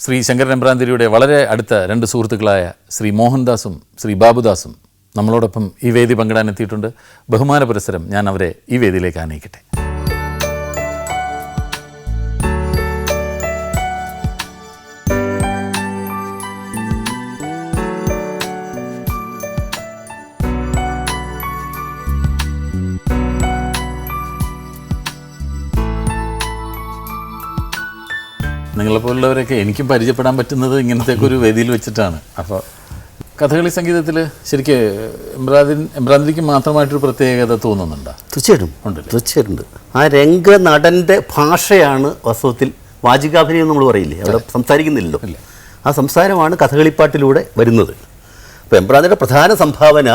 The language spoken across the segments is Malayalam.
ശ്രീ ശങ്കരൻ എമ്പ്രാന്തിരിയുടെ വളരെ അടുത്ത രണ്ട് സുഹൃത്തുക്കളായ ശ്രീ മോഹൻദാസും ശ്രീ ബാബുദാസും നമ്മളോടൊപ്പം ഈ വേദി പങ്കിടാൻ എത്തിയിട്ടുണ്ട്. ബഹുമാന പുരസ്സരം ഞാൻ അവരെ ഈ വേദിയിലേക്ക് ആനയിക്കട്ടെ. നിങ്ങളെപ്പോലുള്ളവരൊക്കെ എനിക്കും പരിചയപ്പെടാൻ പറ്റുന്നത് ഇങ്ങനത്തെ ഒരു വേദിയിൽ വെച്ചിട്ടാണ്. അപ്പോൾ കഥകളി സംഗീതത്തിൽ ശരിക്ക് എംബ്രാദിൻ എംബ്രാന്തിരിക്ക് മാത്രമായിട്ടൊരു പ്രത്യേകത തോന്നുന്നുണ്ടോ? തീർച്ചയായിട്ടും. ഉണ്ട് തീർച്ചയായിട്ടും ഉണ്ട് ആ രംഗ നടന്റെ ഭാഷയാണ് വാസ്തവത്തിൽ വാചികാഭിനയം നമ്മൾ പറയില്ലേ? അവിടെ സംസാരിക്കുന്നില്ലല്ലോ. ആ സംസാരമാണ് കഥകളിപ്പാട്ടിലൂടെ വരുന്നത്. അപ്പോൾ എംബ്രാന്തിയുടെ പ്രധാന സംഭാവന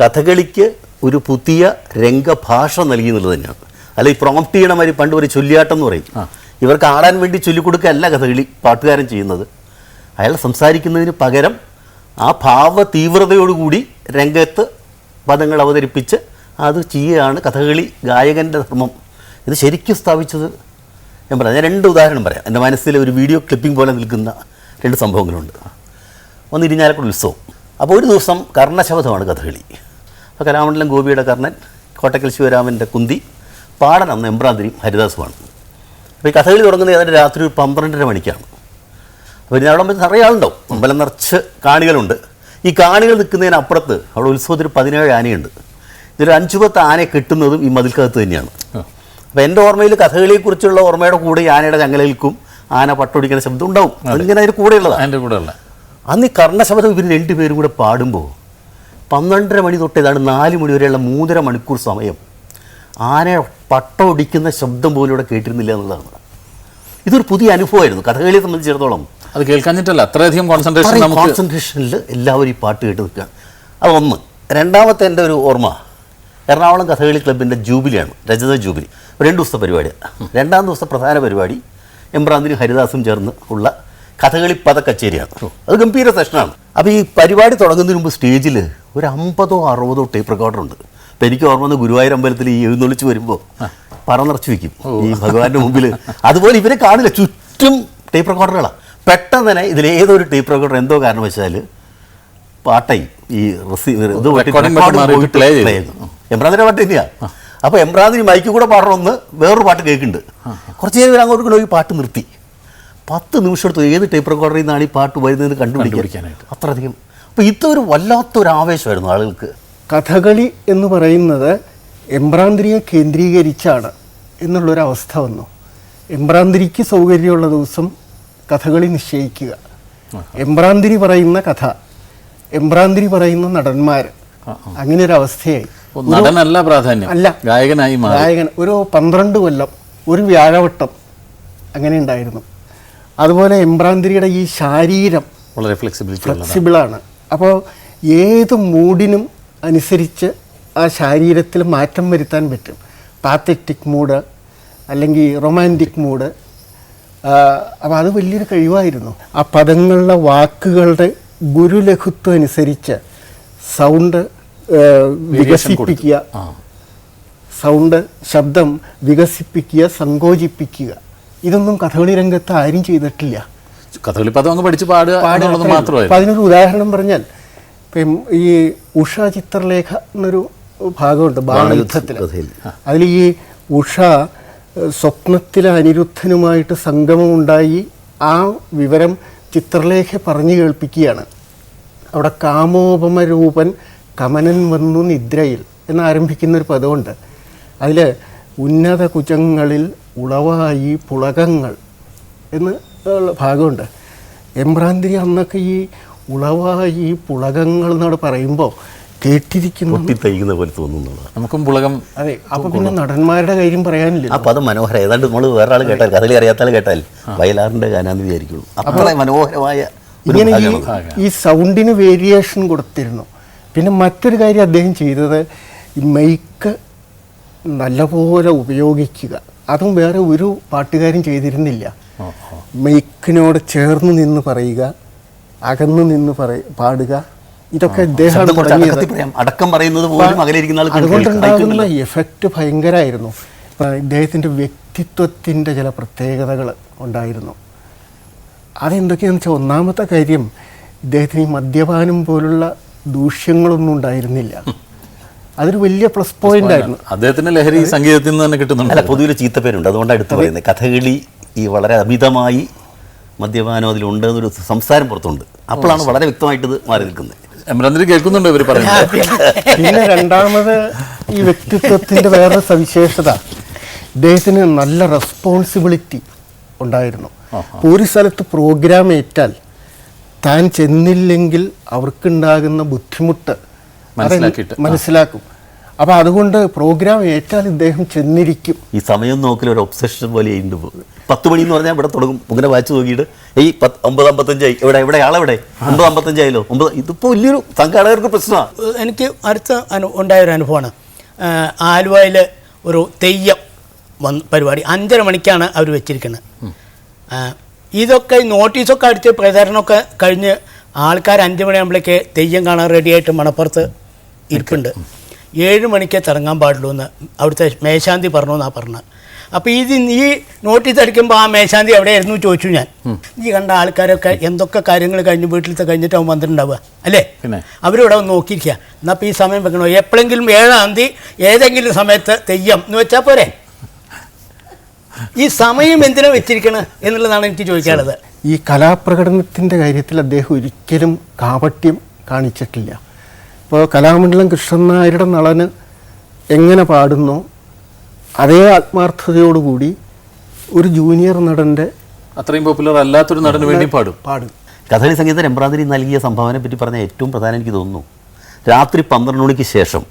കഥകളിക്ക് ഒരു പുതിയ രംഗഭാഷ നൽകി എന്നുള്ളത് തന്നെയാണ്. അല്ലെങ്കിൽ പ്രോംപ്റ്റ് ചെയ്യണ മാതിരി പണ്ട് ഒരു ചൊല്ലിയാട്ടം എന്ന് പറയും. ഇവർക്ക് ആടാൻ വേണ്ടി ചൊല്ലിക്കൊടുക്കുകയല്ല കഥകളി പാട്ടുകാരൻ ചെയ്യുന്നത്. അയാൾ സംസാരിക്കുന്നതിന് പകരം ആ ഭാവ തീവ്രതയോടുകൂടി രംഗത്ത് പദങ്ങൾ അവതരിപ്പിച്ച് അത് ചെയ്യുകയാണ് കഥകളി ഗായകന്റെ ധർമ്മം. ഇത് ശരിക്കും സ്ഥാപിച്ചത് ഞാൻ പറയാം ഞാൻ രണ്ട് ഉദാഹരണം പറയാം. എന്റെ മനസ്സിൽ ഒരു വീഡിയോ ക്ലിപ്പിംഗ് പോലെ നിൽക്കുന്ന രണ്ട് സംഭവങ്ങളുണ്ട്. ഒന്ന് ഇരിഞ്ഞാലക്കുട ഉത്സവം. അപ്പോൾ ഒരു ദിവസം കർണശബ്ദമാണ് കഥകളി. അപ്പോൾ കലാമണ്ഡലം ഗോപിയുടെ കർണൻ കോട്ടക്കൽ ശിവരാമന്റെ കുന്തി പാടൻ അന്ന് എംബ്രാന്തിരിയും ഹരിദാസുമാണ്. അപ്പോൾ ഈ കഥകളി തുടങ്ങുന്നത് ഏതാണ്ട് രാത്രി ഒരു പന്ത്രണ്ടര മണിക്കാണ്. അപ്പോൾ ഇനി അവിടെ നിറയെ ആളുണ്ടാവും. അമ്പലം നിറച്ച് കാണികളുണ്ട്. ഈ കാണികൾ നിൽക്കുന്നതിനപ്പുറത്ത് അവിടെ ഉത്സവത്തിൽ പതിനേഴ് ആനയുണ്ട്. ഇതിൽ അഞ്ചുപത്ത് ആനയെ കിട്ടുന്നതും ഈ മതിൽക്കകത്ത് തന്നെയാണ്. അപ്പോൾ എന്റെ ഓർമ്മയിൽ കഥകളിയെക്കുറിച്ചുള്ള ഓർമ്മയുടെ കൂടെ ഈ ആനയുടെ ചങ്ങലേൽക്കും ആന പട്ടൊടിക്കുന്ന ശബ്ദം ഉണ്ടാവും. അതിങ്ങനെ അതിന് കൂടെയുള്ളതാണ് അതിന്റെ കൂടെയുള്ള. അന്ന് ഈ കർണശബ്ദം ഇവർ രണ്ടുപേരും കൂടെ പാടുമ്പോൾ പന്ത്രണ്ടര മണി തൊട്ട് ഏതാണ്ട് നാല് മണി വരെയുള്ള മൂന്നര മണിക്കൂർ സമയം ആന പട്ടൊടിക്കുന്ന ശബ്ദം പോലും ഇവിടെ കേട്ടിരുന്നില്ല എന്നുള്ളതാണ് ഇതൊരു പുതിയ അനുഭവമായിരുന്നു. കഥകളിയെ സംബന്ധിച്ചിടത്തോളം അത് കേൾക്കാഞ്ഞിട്ടല്ല അത്രയധികം കോൺസെൻട്രേഷൻ കോൺസെൻട്രേഷനിൽ എല്ലാവരും ഈ പാട്ട് കേട്ട് നിൽക്കുകയാണ്. ഒന്ന്. രണ്ടാമത്തെ എന്റെ ഒരു ഓർമ്മ എറണാകുളം കഥകളി ക്ലബിന്റെ ജൂബിലിയാണ് രജത ജൂബിലി. രണ്ട് ദിവസത്തെ പരിപാടിയാണ് രണ്ടാം ദിവസത്തെ പ്രധാന പരിപാടി എംബ്രാന്തിനും ഹരിദാസും ചേർന്ന് ഉള്ള കഥകളി പദക്കച്ചേരിയാണ് അത് ഗംഭീര സെഷനാണ്. അപ്പോൾ ഈ പരിപാടി തുടങ്ങുന്നതിന് മുമ്പ് സ്റ്റേജിൽ ഒരു അമ്പതോ അറുപതോ ടേപ്പ് റെക്കോർഡർ അപ്പോൾ എനിക്ക് ഓർമ്മ വന്ന് ഗുരുവായൂർ അമ്പലത്തിൽ ഈ എഴുന്നള്ളിച്ച് വരുമ്പോൾ പറ നിറച്ച് വെക്കും. ഈ ഭഗവാന്റെ മുമ്പിൽ. അതുപോലെ ഇവരെ കാണില്ല. ചുറ്റും ടേപ്പ് റെക്കോർഡറുകളാണ് പെട്ടെന്ന് തന്നെ ഇതിൽ ഇതിലേതൊരു ടേപ്പ് റെക്കോർഡർ എന്തോ കാരണം വെച്ചാൽ പാട്ടായി ഈ റിസീവർ ഇത് ചെയ്തു. എംബ്രാന്തിന്റെ പാട്ട് തന്നെയാണ് അപ്പൊ എംബ്രാന്തിന് മൈക്ക് കൂടെ പാടണമെന്ന് വേറൊരു പാട്ട് കേൾക്കുന്നുണ്ട്. കുറച്ച് നേരം അങ്ങോട്ട് ഇങ്ങോട്ട് ഈ പാട്ട് നിർത്തി. പത്ത് നിമിഷം എടുത്തു ഏത് ടേപ്പ് റെക്കോർഡറിൽ നിന്നാണ് ഈ പാട്ട് വരുന്നത് കണ്ടുപിടിക്കാൻ? കണ്ടുപിടിക്കാനായിട്ട്. അത്രയധികം. അപ്പൊ ഇതൊരു വല്ലാത്തൊരു ആവേശമായിരുന്നു ആളുകൾക്ക്. കഥകളി എന്ന് പറയുന്നത് എംബ്രാന്തിരിയെ കേന്ദ്രീകരിച്ചാണ് എന്നുള്ളൊരവസ്ഥ വന്നു. എംബ്രാന്തിരിക്ക് സൗകര്യമുള്ള ദിവസം കഥകളി നിശ്ചയിക്കുക. എംബ്രാന്തിരി പറയുന്ന കഥ എംബ്രാന്തിരി പറയുന്ന നടന്മാർ അങ്ങനെ ഒരു അവസ്ഥയായി നടനല്ല പ്രാധാന്യം. അല്ല. ഗായകനായി ഗായകൻ ഒരു പന്ത്രണ്ട് കൊല്ലം ഒരു വ്യാഴവട്ടം അങ്ങനെ ഉണ്ടായിരുന്നു. അതുപോലെ എംബ്രാന്തിരിയുടെ ഈ ശാരീരം വളരെ ഉള്ളതാണ്. ഫ്ലെക്സിബിളാണ് അപ്പോൾ ഏത് മൂഡിനും അനുസരിച്ച് ആ ശരീരത്തിൽ മാറ്റം വരുത്താൻ പറ്റും. പാത്തറ്റിക് മൂഡ് അല്ലെങ്കിൽ റൊമാന്റിക് മൂഡ്. അപ്പോൾ അത് വലിയൊരു കഴിവായിരുന്നു. ആ പദങ്ങളുടെ വാക്കുകളുടെ ഗുരുലഘുത്വം അനുസരിച്ച് സൗണ്ട് വികസിപ്പിക്കുക. സൗണ്ട് ശബ്ദം വികസിപ്പിക്കുക സങ്കോചിപ്പിക്കുക. ഇതൊന്നും കഥകളി രംഗത്ത് ആരും ചെയ്തിട്ടില്ല. കഥകളി പദം അങ്ങ് പഠിച്ച് പാടുക എന്നുള്ളത് അതിനൊരു ഉദാഹരണം പറഞ്ഞാൽ ഇപ്പം ഈ ഉഷ ചിത്രലേഖ എന്നൊരു ഭാഗമുണ്ട് ബാണയുദ്ധത്തിൽ. അതിൽ ഈ ഉഷ സ്വപ്നത്തിൽ സ്വപ്നത്തിലെ അനിരുദ്ധനുമായിട്ട് സംഗമമുണ്ടായി. ആ വിവരം ചിത്രലേഖ പറഞ്ഞു കേൾപ്പിക്കുകയാണ്. അവിടെ കാമോപമരൂപൻ കമനൻ വന്നു നിദ്രയിൽ എന്നാരംഭിക്കുന്ന ഒരു പദമുണ്ട്. അതിൽ ഉന്നത കുജങ്ങളിൽ ഉളവായി പുളകങ്ങൾ എന്ന് ഉള്ള ഭാഗമുണ്ട്. എംബ്രാന്തിരി അന്നൊക്കെ ഈ ഉളവായി പുളകങ്ങൾ എന്നോട് പറയുമ്പോൾ കേട്ടിരിക്കുന്നു. പോലെ തോന്നുന്നതാണ്. നമുക്കും പുളകം അതെ അപ്പൊ പിന്നെ നടന്മാരുടെ കാര്യം പറയാനില്ല അപ്പൊ അത് മനോഹര. ഏതാണ്ട് നമ്മൾ വേറെ ആൾ കേട്ടാൽ കഥകളി അറിയാത്ത ആൾ കേട്ടാൽ വയലാറിന്റെ ഗാനാന്ന് വിചാരിക്കുള്ളൂ. അത്ര മനോഹരമായ ഇങ്ങനെ ഈ ഈ സൗണ്ടിന് വേരിയേഷൻ കൊടുത്തിരുന്നു. പിന്നെ മറ്റൊരു കാര്യം അദ്ദേഹം ചെയ്തത് ഈ മൈക്ക് നല്ലപോലെ ഉപയോഗിക്കുക. അതും വേറെ ഒരു പാട്ടുകാരും ചെയ്തിരുന്നില്ല. മൈക്കിനോട് ചേർന്ന് നിന്ന് പറയുക. അകന്നു നിന്ന് പറയ പാടുക. ഇതൊക്കെ ഇദ്ദേഹം അടക്കം പറയുന്നത് പോലും അതുകൊണ്ടുണ്ടാകുന്ന എഫക്റ്റ് ഭയങ്കരമായിരുന്നു ഇദ്ദേഹത്തിന്റെ വ്യക്തിത്വത്തിന്റെ ചില പ്രത്യേകതകൾ ഉണ്ടായിരുന്നു. അതെന്തൊക്കെയാണെന്ന് വെച്ചാൽ ഒന്നാമത്തെ കാര്യം ഇദ്ദേഹത്തിന് ഈ മദ്യപാനം പോലുള്ള ദൂഷ്യങ്ങളൊന്നും ഉണ്ടായിരുന്നില്ല. അതൊരു വലിയ പ്ലസ് പോയിന്റ് ആയിരുന്നു. അദ്ദേഹത്തിന്റെ ലഹരി സംഗീതത്തിൽ നിന്ന് തന്നെ അല്ല കിട്ടുന്നുണ്ട് പൊതുവിൽ ചീത്തപ്പേരുണ്ട് അതുകൊണ്ടാണ് എടുത്തു പറയുന്നത്. കഥകളി ഈ വളരെ അമിതമായി മദ്യപാനം അതിലുണ്ട് എന്നൊരു സംസാരം പുറത്തുണ്ട്. അപ്പോഴാണ് വളരെ വ്യക്തമായിട്ട് ഇത് മാറി നിൽക്കുന്നത്. എംബ്രാന്തിരി കേൾക്കുന്നുണ്ടോ ഇവർ പറയുന്നത്? പിന്നെ രണ്ടാമത് ഈ വ്യക്തിത്വത്തിന്റെ വേറെ സവിശേഷത. ഇദ്ദേഹത്തിന് നല്ല റെസ്പോൺസിബിലിറ്റി ഉണ്ടായിരുന്നു. ഒരു സ്ഥലത്ത് പ്രോഗ്രാം ഏറ്റാൽ താൻ ചെന്നില്ലെങ്കിൽ അവർക്കുണ്ടാകുന്ന ബുദ്ധിമുട്ട് മനസ്സിലാക്കിയിട്ട്. മനസ്സിലാക്കും. അപ്പൊ അതുകൊണ്ട് പ്രോഗ്രാം ഏറ്റാൽ ഇദ്ദേഹം ചെന്നിരിക്കും. ഈ സമയം നോക്കൽ ഒരു ഒബ്സഷൻ പോലെ ഉണ്ട്. പത്ത് മണി എന്ന് പറഞ്ഞാൽ ഇവിടെ തുടങ്ങും. ഇങ്ങനെ വായിച്ചു നോക്കിയിട്ട് ഈ പത്ത് ഒമ്പത് അമ്പത്തഞ്ചായി. ഇവിടെ ഇവിടെ ആളെവിടെ? ഒമ്പത് അമ്പത്തഞ്ചായാലോ ഒമ്പത് ഇതിപ്പോൾ വലിയൊരു സംഘാടകർക്ക് പ്രശ്നമാണ് എനിക്ക് അടുത്ത അനു ഉണ്ടായ ഒരു അനുഭവമാണ് ആലുവയിൽ ഒരു തെയ്യം വന്ന് പരിപാടി. അഞ്ചര മണിക്കാണ് അവർ വെച്ചിരിക്കുന്നത് ഇതൊക്കെ നോട്ടീസൊക്കെ അടിച്ച് പ്രചാരണമൊക്കെ കഴിഞ്ഞ് ആൾക്കാർ അഞ്ച് മണിയാകുമ്പോഴേക്ക് തെയ്യം കാണാൻ റെഡിയായിട്ട് മണപ്പുറത്ത് ഇരിപ്പുണ്ട്. ഏഴ് മണിക്കേ തിറങ്ങാൻ പാടുള്ളൂ എന്ന് അവിടുത്തെ മേശാന്തി പറഞ്ഞു എന്നാണ് പറഞ്ഞത്. അപ്പോൾ ഇത് ഈ നോട്ടീസ് അടിക്കുമ്പോൾ ആ മേശാന്തി എവിടെയായിരുന്നു ചോദിച്ചു ഞാൻ. ഈ കണ്ട ആൾക്കാരൊക്കെ എന്തൊക്കെ കാര്യങ്ങൾ കഴിഞ്ഞ് വീട്ടിലത്തെ കഴിഞ്ഞിട്ട് അവൻ വന്നിട്ടുണ്ടാവുക അല്ലേ? പിന്നെ? അവരിവിടെ ഒന്ന് നോക്കിയിരിക്കുക. എന്നാൽ അപ്പോൾ ഈ സമയം വെക്കണോ? എപ്പോഴെങ്കിലും ഏഴാം തീയതി ഏതെങ്കിലും സമയത്ത് തെയ്യം എന്ന് വെച്ചാൽ പോരെ? ഈ സമയം എന്തിനാ വെച്ചിരിക്കണത് എന്നുള്ളതാണ് എനിക്ക് ചോദിക്കാനുള്ളത്. ഈ കലാപ്രകടനത്തിന്റെ കാര്യത്തിൽ അദ്ദേഹം ഒരിക്കലും കാപട്യം കാണിച്ചിട്ടില്ല. ഇപ്പോൾ കലാമണ്ഡലം കൃഷ്ണൻ നായരുടെ നളന് എങ്ങനെ പാടുന്നു അതേ ആത്മാർത്ഥതയോടുകൂടി ഒരു ജൂനിയർ നടന്റെ അത്രയും പോപ്പുലർ അല്ലാത്തൊരു നടന് വേണ്ടി പാടും. പാടും. കഥകളി സംഗീത എംബ്രാന്തിരി നൽകിയ സംഭാവനയെ പറ്റി പറഞ്ഞ ഏറ്റവും പ്രധാനം എനിക്ക് തോന്നുന്നു. രാത്രി പന്ത്രണ്ട് മണിക്ക് ശേഷം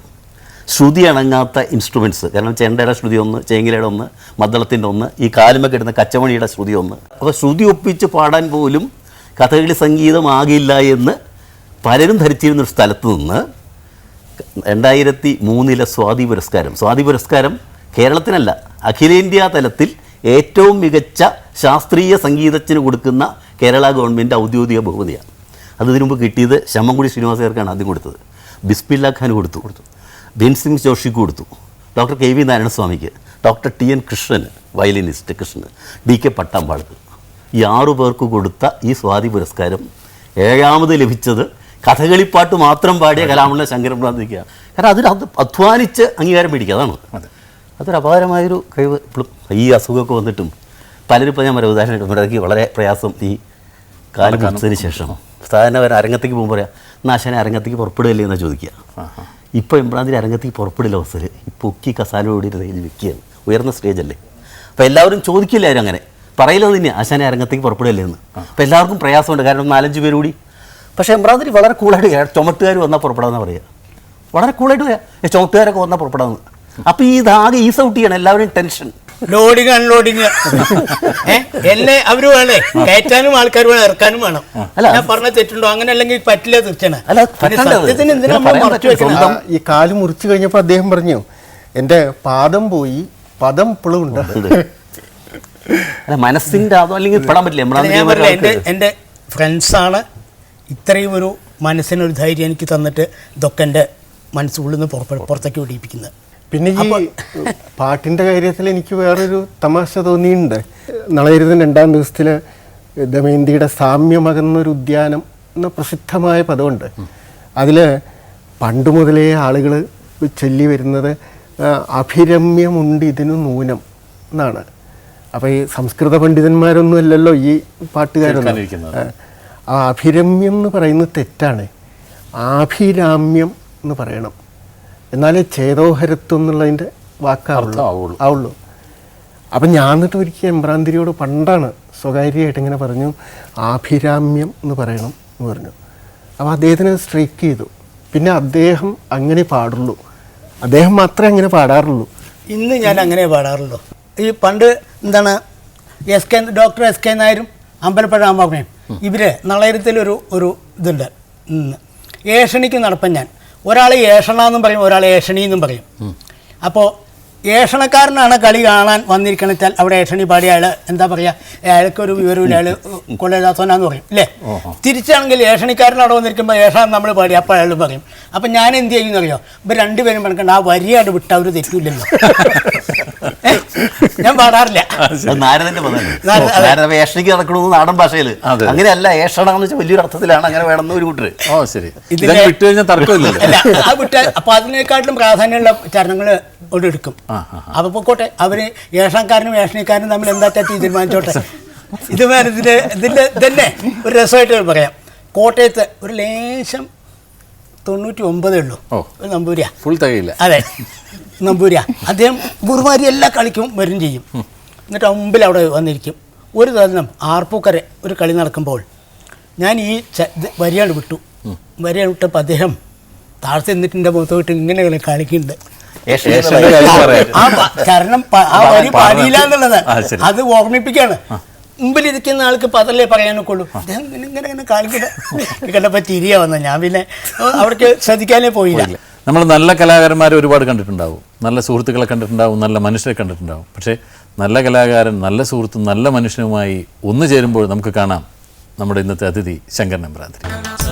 ശ്രുതി അണങ്ങാത്ത ഇൻസ്ട്രുമെന്റ്സ് കാരണം ചെണ്ടയുടെ ശ്രുതി ഒന്ന് ചേങ്ങിലയുടെ ഒന്ന് മദ്ദളത്തിന്റെ ഒന്ന് ഈ കാലുമൊക്കെ ഇടുന്ന കച്ചമണിയുടെ ശ്രുതി ഒന്ന്. അപ്പോൾ ശ്രുതി ഒപ്പിച്ച് പാടാൻ പോലും കഥകളി സംഗീതമാകില്ല എന്ന് പലരും ധരിച്ചിരുന്ന ഒരു സ്ഥലത്ത് നിന്ന് രണ്ടായിരത്തി മൂന്നിലെ സ്വാതി പുരസ്കാരം. സ്വാതി പുരസ്കാരം കേരളത്തിനല്ല അഖിലേന്ത്യാ തലത്തിൽ ഏറ്റവും മികച്ച ശാസ്ത്രീയ സംഗീതത്തിന് കൊടുക്കുന്ന കേരള ഗവൺമെന്റ് ഔദ്യോഗിക ബഹുമതിയാണ്. അത് ഇതിനു മുമ്പ് കിട്ടിയത് ശമ്മൻകുടി ശ്രീനിവാസകർക്കാണ് ആദ്യം കൊടുത്തത്. ബിസ്മില്ല ഖാൻ കൊടുത്തു. കൊടുത്തു ഭീംസിംഗ് ജോഷിക്ക് കൊടുത്തു. ഡോക്ടർ കെ വി നാരായണസ്വാമിക്ക്. ഡോക്ടർ ടി എൻ കൃഷ്ണന് വയലിനിസ്റ്റ് കൃഷ്ണന് ഡി കെ പട്ടാമ്പാൾക്ക് ഈ ആറു പേർക്ക് കൊടുത്ത ഈ സ്വാതി പുരസ്കാരം ഏഴാമത് ലഭിച്ചത് കഥകളിപ്പാട്ട് മാത്രം പാടിയ കലാമണ്ഡല ശങ്കരൻ പ്രാർത്ഥിക്കുക കാരണം അതിൽ അത് അധ്വാനിച്ച് അംഗീകാരം മേടിക്കുക അതാണ്. അതൊരു അപാരമായൊരു കഴിവ് ഇപ്പോഴും ഈ അസുഖമൊക്കെ വന്നിട്ടും പലരും ഇപ്പോൾ ഞാൻ പറയാം ഉദാഹരണം ഇവിടേക്ക് വളരെ പ്രയാസം ഈ കാലം മുറിച്ചതിന് ശേഷം. സാധാരണ അവർ അരങ്ങത്തേക്ക് പോകുമ്പോൾ പറയാം നാശനെ അരങ്ങത്തേക്ക് പുറപ്പെടുകയല്ലേ എന്നാണ് ചോദിക്കുക. ഇപ്പോൾ എംബ്രാന്തിരി അരങ്ങത്തേക്ക് പുറപ്പെടില്ല അവസരം. ഈ പൊക്കി കസാലോടി റേഞ്ച് വെക്കുകയാണ് ഉയർന്ന സ്റ്റേജല്ലേ. അപ്പോൾ എല്ലാവരും ചോദിക്കില്ല ആരും അങ്ങനെ. പറയില്ല തന്നെ ആശാനെ അരങ്ങത്തേക്ക് പുറപ്പെടുകയല്ലേ എന്ന്. അപ്പോൾ എല്ലാവർക്കും പ്രയാസമുണ്ട്. കാരണം നാലഞ്ച് പേര് കൂടി പക്ഷേ എംബ്രാന്തിരി വളരെ കൂളായിട്ട് കയറി ചുമട്ടുകാർ വന്നാൽ പുറപ്പെടാമെന്ന് പറയുക വളരെ കൂളായിട്ട് പറയാം "ഏ, ചുമട്ടുകാരൊക്കെ വന്നാൽ പുറപ്പെടാമെന്ന് അപ്പോൾ ഈ ഇതാകെ ഈസ് ഔട്ട് ചെയ്യണം എല്ലാവരും ടെൻഷൻ. ലോഡിങ് അൺലോഡിങ് എന്നെ അവർ വേണേ. കയറ്റാനും ആൾക്കാർ വേണം ഇറക്കാനും വേണം. അല്ല, ഞാൻ പറഞ്ഞ തെറ്റുണ്ടോ? അങ്ങനെ അല്ലെങ്കിൽ പറ്റില്ല തീർച്ചയാണ് ഈ കാൽ മുറിച്ചു കഴിഞ്ഞപ്പോൾ അദ്ദേഹം പറഞ്ഞു എന്റെ പാദം പോയി പദം ഇപ്പോഴും ഉണ്ട്. അല്ല മനസ്സിന്റെ അതോ അല്ലെങ്കിൽ പെടാൻ പറ്റില്ല. ഒരാൾക്ക് എന്റെ ഫ്രണ്ട്സാണ് ഇത്രയും ഒരു മനസ്സിനൊരു ധൈര്യം എനിക്ക് തന്നിട്ട് ഇതൊക്കെ എന്റെ മനസ്സുള്ളിൽ നിന്ന് പുറപ്പെ പുറത്തേക്ക് വിടിയിപ്പിക്കുന്നത്. പിന്നെ ഈ പാട്ടിന്റെ കാര്യത്തിൽ എനിക്ക് വേറൊരു തമാശ തോന്നിയിട്ടുണ്ട്. നളയരുതൻ രണ്ടാം ദിവസത്തിൽ ദമയന്തിയുടെ സാമ്യമകന്നൊരു ഉദ്യാനം എന്ന പ്രസിദ്ധമായ പദമുണ്ട്. അതിൽ പണ്ട് മുതലേ ആളുകൾ ചൊല്ലി വരുന്നത് അഭിരമ്യമുണ്ട് ഇതിനു നൂനം എന്നാണ്. അപ്പോൾ ഈ സംസ്കൃത പണ്ഡിതന്മാരൊന്നും അല്ലല്ലോ ഈ പാട്ടുകാരൊന്നും. കേൾക്കാനിരിക്കുന്നത്. ആ, ആ അഭിരമ്യം എന്ന് പറയുന്നത് തെറ്റാണ്. ആഭിരാമ്യം എന്ന് പറയണം. എന്നാലേ ചേതോഹരത്വം എന്നുള്ളതിന്റെ വാക്കാവുള്ളൂ. ആവുള്ളൂ. അപ്പം ഞാൻ എന്നിട്ട് ഒരിക്കൽ എംബ്രാന്തിരിയോട് പണ്ടാണ് സ്വകാര്യമായിട്ട് ഇങ്ങനെ പറഞ്ഞു ആഭിരാമ്യം എന്ന് പറയണം എന്ന് പറഞ്ഞു. അപ്പോൾ അദ്ദേഹത്തിന് സ്ട്രൈക്ക് ചെയ്തു. പിന്നെ അദ്ദേഹം അങ്ങനെ പാടുള്ളൂ. അദ്ദേഹം മാത്രമേ അങ്ങനെ പാടാറുള്ളൂ. ഇന്ന് ഞാൻ അങ്ങനെ പാടാറുള്ളൂ. ഈ പണ്ട് എന്താണ് S K doctor S K നായരും അമ്പലപ്പുഴ അമ്മാപ്പനെയും ഇവർ നളയരത്തിലൊരു ഒരു ഇതുണ്ട്. ഏഷണിക്ക് നടപ്പൻ ഞാൻ. ഒരാൾ ഏഷണ എന്നും പറയും ഒരാൾ ഏഷണി എന്നും പറയും. അപ്പോൾ ഏഷണക്കാരനാണ് കളി കാണാൻ വന്നിരിക്കണെച്ചാൽ അവിടെ ഏഷണി പാടിയ അയാൾ എന്താ പറയുക അയാൾക്കൊരു വിവരമില്ല അയാൾ കൊള്ളയില്ലാത്തവനാന്ന് പറയും അല്ലേ തിരിച്ചാണെങ്കിൽ ഏഷണിക്കാരൻ അവിടെ വന്നിരിക്കുമ്പോൾ ഏഷണം നമ്മൾ പാടി അപ്പോൾ അയാൾ പറയും. അപ്പം ഞാൻ എന്ത് ചെയ്യുമെന്ന് അറിയോ ഇപ്പം രണ്ടുപേരും പറഞ്ഞിട്ടുണ്ട് ആ വരിയായിട്ട് വിട്ട് അവർ തെറ്റൂലല്ലോ ഞാൻ പാടാറില്ല. നാരദന്റെ അതെ. ഏഷണിക്ക് നടക്കണമെന്ന് നാടൻ ഭാഷയിൽ. അങ്ങനെയല്ല ഏഷണം എന്ന് വെച്ചാൽ വലിയൊരു അർത്ഥത്തിലാണ് അങ്ങനെ വേണമെന്ന് ഒരു കൂട്ടർ ഓ ശരി. വിട്ടു കഴിഞ്ഞാൽ തർക്കമില്ല ആ വിട്ട അപ്പൊ അതിനേക്കാട്ടിലും പ്രാധാന്യമുള്ള ചരണങ്ങൾ അവിടെ എടുക്കും. അപ്പൊ പൊക്കോട്ടെ അവർ ഏഷണക്കാരനും ഏഷണിക്കാരനും തമ്മിൽ എന്താ തെറ്റി തീരുമാനിച്ചോട്ടെ. ഇത് ഇതിന്റെ ഇതിന്റെ തന്നെ ഒരു രസമായിട്ട് പറയാം. കോട്ടയത്ത് ഒരു ലേശം തൊണ്ണൂറ്റി ഒമ്പതേ ഉള്ളൂ നമ്പൂരിയ. ഫുൾ തകയില്ല. അതെ. നമ്പൂരിയ. അദ്ദേഹം ഗുരുമാരി എല്ലാ കളിക്കും വരും ചെയ്യും. എന്നിട്ട് മുമ്പിൽ അവിടെ വന്നിരിക്കും. ഒരു ദിവസം ആർപ്പൂക്കര ഒരു കളി നടക്കുമ്പോൾ ഞാൻ ഈ വരിയാണ് വിട്ടു. വരിയാണ് വിട്ടപ്പോൾ അദ്ദേഹം താഴ്ത്തി നിന്നിട്ടിന്റെ മുഖത്തോട്ട് ഇങ്ങനെ ഇങ്ങനെ കളിക്കുന്നുണ്ട്. കാരണം ആ വരി പാടിയില്ല എന്നുള്ളത്. അത് ഓർമ്മിപ്പിക്കാണ് മുമ്പിലിരിക്കുന്ന ആൾക്ക് പതല്ലേ പറയാനൊക്കെ ഉള്ളൂ അദ്ദേഹം ഇങ്ങനെ ഇങ്ങനെ ഇങ്ങനെ കണ്ടപ്പോ തിരികെ വന്ന ഞാൻ പിന്നെ അവിടേക്ക് ശ്രദ്ധിക്കാനേ പോയില്ല. നമ്മൾ നല്ല കലാകാരന്മാരെ ഒരുപാട് കണ്ടിട്ടുണ്ടാവും. നല്ല സുഹൃത്തുക്കളെ കണ്ടിട്ടുണ്ടാവും നല്ല മനുഷ്യരെ കണ്ടിട്ടുണ്ടാവും. പക്ഷേ നല്ല കലാകാരൻ നല്ല സുഹൃത്തും നല്ല മനുഷ്യനുമായി ഒന്നു ചേരുമ്പോൾ നമുക്ക് കാണാം നമ്മുടെ ഇന്നത്തെ അതിഥി ശങ്കർ എമ്പ്രാന്തിരി